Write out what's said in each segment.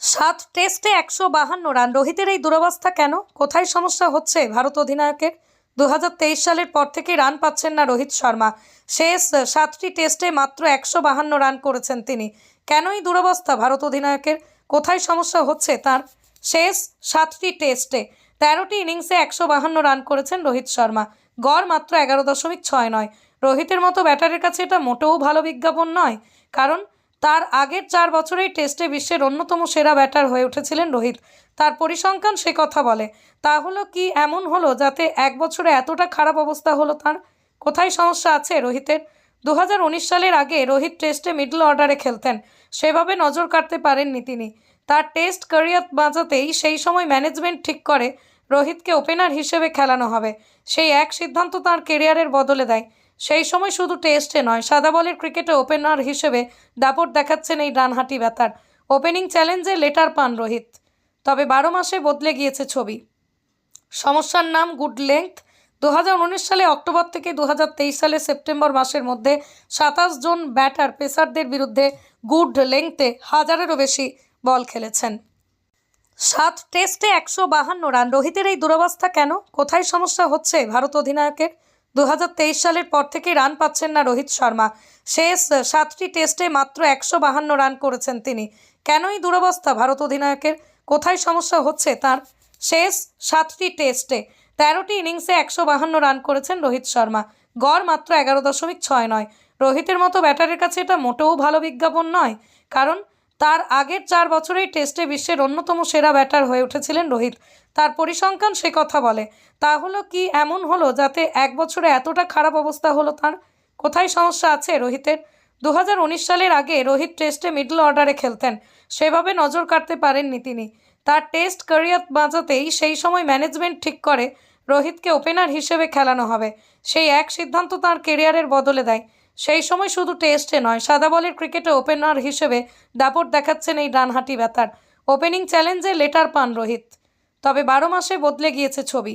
সাত টেস্টে একশো বাহান্ন রান। রোহিতের এই দুরবস্থা কেন? কোথায় সমস্যা হচ্ছে ভারত অধিনায়কের? দু হাজার তেইশ সালের পর থেকে রান পাচ্ছেন না রোহিত শর্মা। শেষ সাতটি টেস্টে মাত্র একশো বাহান্ন রান করেছেন তিনি। কেন এই দুরবস্থা ভারত অধিনায়কের? কোথায় সমস্যা হচ্ছে তার? শেষ সাতটি টেস্টে তেরোটি ইনিংসে একশো বাহান্ন রান করেছেন রোহিত শর্মা। গড় মাত্র এগারো দশমিক ছয় নয়। রোহিতের মতো ব্যাটারের কাছে এটা মোটেও ভালো বিজ্ঞাপন নয়। কারণ তার আগের চার বছরেই টেস্টে বিশ্বের অন্যতম সেরা ব্যাটার হয়ে উঠেছিলেন রোহিত। তার পরিসংখ্যান সে কথা বলে। তা তাহলে কি এমন হলো যাতে এক বছরে এতটা খারাপ অবস্থা হলো তার? কোথায় সমস্যা আছে রোহিতের? দু হাজার উনিশ সালের আগে রোহিত টেস্টে মিডল অর্ডারে খেলতেন। সেভাবে নজর কাটতে পারেননি তিনি। তার টেস্ট ক্যারিয়ার বাঁচাতেই সেই সময় ম্যানেজমেন্ট ঠিক করে রোহিতকে ওপেনার হিসেবে খেলানো হবে। সেই এক সিদ্ধান্ত তার কেরিয়ারের বদলে দেয়। সেই সময় শুধু টেস্টে নয়, সাদা বলের ক্রিকেটে ওপেনার হিসেবে দাপট দেখাচ্ছেন এই ডানহাতি ব্যাটার। ওপেনিং চ্যালেঞ্জে লেটার পান রোহিত। তবে বারো মাসে বদলে গিয়েছে ছবি। সমস্যার নাম গুড লেংথ। দু হাজার উনিশ সালে অক্টোবর থেকে দু হাজার তেইশ সালে সেপ্টেম্বর মাসের মধ্যে সাতাশ জন ব্যাটার পেসারদের বিরুদ্ধে গুড লেংথে হাজারেরও বেশি বল খেলেছেন। সাত টেস্টে একশো বাহান্ন রান। রোহিতের এই দুরবস্থা কেন? কোথায় সমস্যা হচ্ছে ভারত অধিনায়কের? দু হাজার তেইশ সালের পর থেকে রান পাচ্ছেন না রোহিত শর্মা। শেষ সাতটি টেস্টে মাত্র একশো বাহান্ন রান করেছেন তিনি। কেনই দুরবস্থা ভারত অধিনায়কের? কোথায় সমস্যা হচ্ছে তার? শেষ সাতটি টেস্টে তেরোটি ইনিংসে একশো বাহান্ন রান করেছেন রোহিত শর্মা। গড় মাত্র এগারো দশমিক ছয় নয়। রোহিতের মতো ব্যাটারের কাছে এটা মোটেও ভালো বিজ্ঞাপন নয়। কারণ তার আগের চার বছরেই টেস্টে বিশ্বের অন্যতম সেরা ব্যাটার হয়ে উঠেছিলেন রোহিত। তার পরিসংখ্যান সে কথা বলে। তাহলে কি এমন হলো যাতে এক বছরে এতটা খারাপ অবস্থা হলো তার? কোথায় সমস্যা আছে রোহিতের? দু হাজার উনিশ সালের আগে রোহিত টেস্টে মিডল অর্ডারে খেলতেন। সেভাবে নজর কাটতে পারেননি তিনি। তার টেস্ট ক্যারিয়ার বাঁচাতেই সেই সময় ম্যানেজমেন্ট ঠিক করে রোহিতকে ওপেনার হিসেবে খেলানো হবে। সেই এক সিদ্ধান্ত তার কেরিয়ারের বদলে দেয়। সেই সময় শুধু টেস্টে নয়, সাদা বলের ক্রিকেটে ওপেনার হিসেবে দাপট দেখাচ্ছেন এই ডানহাতি ব্যাটার। ওপেনিং চ্যালেঞ্জে লেটার পান রোহিত। তবে বারো মাসে বদলে গিয়েছে ছবি।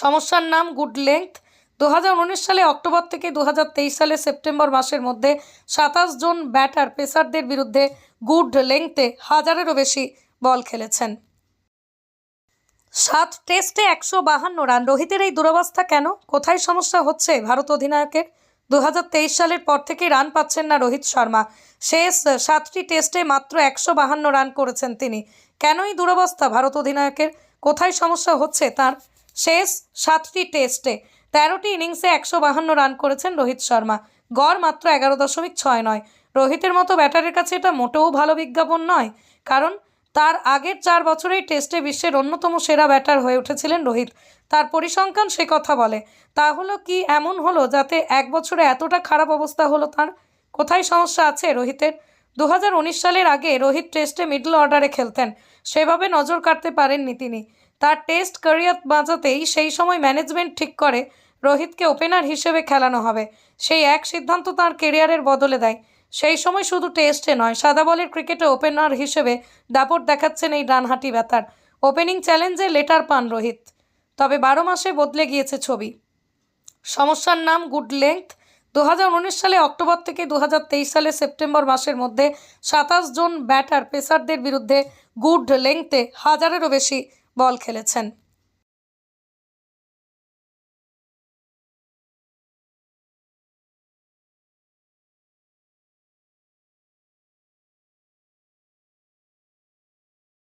সমস্যার নাম গুড লেংথ। দু হাজার উনিশ সালে অক্টোবর থেকে দু হাজার তেইশ সালে সেপ্টেম্বর মাসের মধ্যে সাতাশ জন ব্যাটার পেসারদের বিরুদ্ধে গুড লেংথে হাজারেরও বেশি বল খেলেছেন। সাত টেস্টে একশো বাহান্ন রান। রোহিতের এই দুরবস্থা কেন? কোথায় সমস্যা হচ্ছে ভারত অধিনায়কের? দু হাজার তেইশ সালের পর থেকে রান পাচ্ছেন না রোহিত শর্মা। শেষ সাতটি টেস্টে মাত্র একশো বাহান্ন রান করেছেন তিনি। কেনই দুরবস্থা ভারত অধিনায়কের? কোথায় সমস্যা হচ্ছে তার? শেষ সাতটি টেস্টে তেরোটি ইনিংসে একশো বাহান্ন রান করেছেন রোহিত শর্মা। গড় মাত্র এগারো দশমিক ছয় নয়। রোহিতের মতো ব্যাটারের কাছে এটা মোটেও ভালো বিজ্ঞাপন নয়। কারণ তার আগের চার বছরেই টেস্টে বিশ্বের অন্যতম সেরা ব্যাটার হয়ে উঠেছিলেন রোহিত। তার পরিসংখ্যান সে কথা বলে। তাহলে কি এমন হলো যাতে এক বছরে এতটা খারাপ অবস্থা হলো তার? কোথায় সমস্যা আছে রোহিতের? দু হাজার উনিশ সালের আগে রোহিত টেস্টে মিডল অর্ডারে খেলতেন। সেভাবে নজর কাটতে পারেননি তিনি। তার টেস্ট ক্যারিয়ার বাঁচাতেই সেই সময় ম্যানেজমেন্ট ঠিক করে রোহিতকে ওপেনার হিসেবে খেলানো হবে। সেই এক সিদ্ধান্ত তার কেরিয়ারের বদলে দেয়। সেই সময় শুধু টেস্টে নয়, সাদা বলের ক্রিকেটে ওপেনার হিসেবে দাপট দেখাচ্ছেন এই ডানহাটি ব্যাটার। ওপেনিং চ্যালেঞ্জে লেটার পান রোহিত। তবে বারো মাসে বদলে গিয়েছে ছবি। সমস্যার নাম গুড লেংথ। দু হাজার উনিশ সালে অক্টোবর থেকে দু হাজার তেইশ সালে সেপ্টেম্বর মাসের মধ্যে সাতাশ জন ব্যাটার পেসারদের বিরুদ্ধে গুড লেংথে হাজারেরও বেশি বল খেলেছেন।